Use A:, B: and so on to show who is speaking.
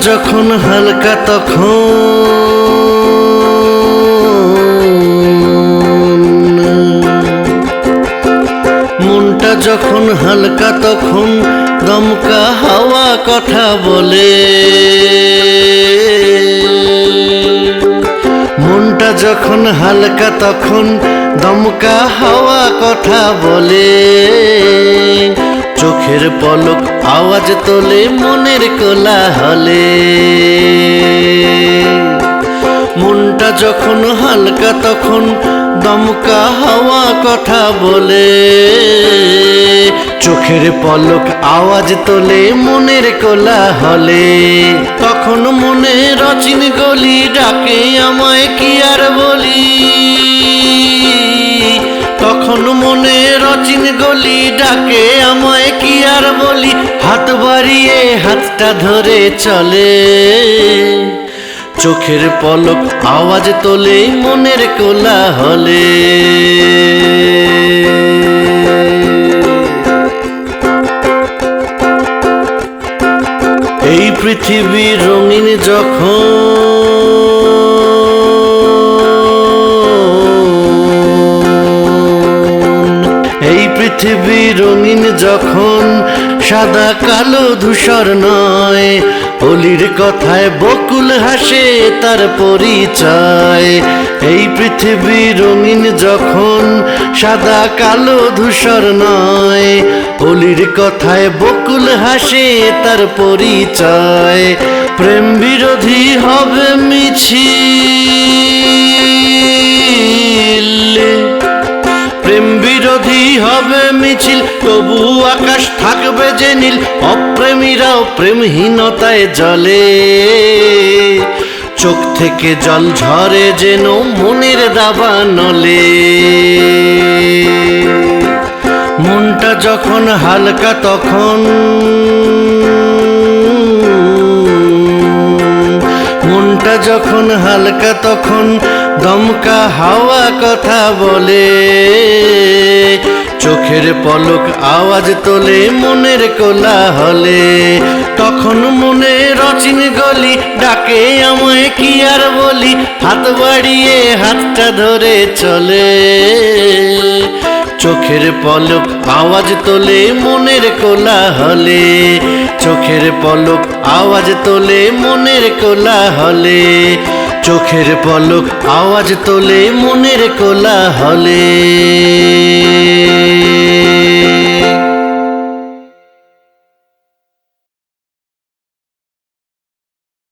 A: যখন হালকা তখন, মনটা যখন হালকা তখন, দমকা হাওয়া কথা বলে। মনটা যখন হালকা তখন, দমকা হাওয়া কথা বলে। চোখের পলক আওয়াজ তোলে মনের কোলা হলে মনটা যখন হালকা, তখন দমকা হাওয়া কথা বলে। চোখের পলক আওয়াজ তোলে মনের কোলা হলে তখন মনে রচিন গলি ডাকে আমায় কি আর বলি? মনে গলি ডাকে আমায় কি আর বলি? হাত বাড়িয়ে হাতটা ধরে চলে। চোখের পলক আওয়াজ তোলে মনের কোলা হলে এই পৃথিবী রঙিন যখন পৃথিবী রঙিন যখন সাদা কালো ধূসর নয় অলির কথায় বকুল হাসে তার পরিচয়। এই পৃথিবী রঙিন যখন সাদা কালো ধূসর নয় অলির কথায় বকুল হাসে তার পরিচয়। প্রেম বিরোধী হবে মিছিল বিরোধী হবে মিছিল? তবু আকাশ থাকবে যে নীল। অপ্রেমীরাও প্রেমহীনতায় জলে চোখ থেকে জল ঝরে যেন মনের দাবা নলে। মনটা যখন হালকা তখন মনটা যখন হালকা তখন দমকা হাওয়া কথা বলে। চোখের পলক আওয়াজ তোলে মনের কোলা হলে তখন মনে রচিন গলি ডাকে আমায় কি আর বলি? হাত বাড়িয়ে হাতটা ধরে চলে। চোখের পলক আওয়াজ তোলে মনের কোলা হলে চোখের পলক আওয়াজ তোলে মনের কোলা হলে চোখের পলক আওয়াজ তোলে মনের কোলা হলে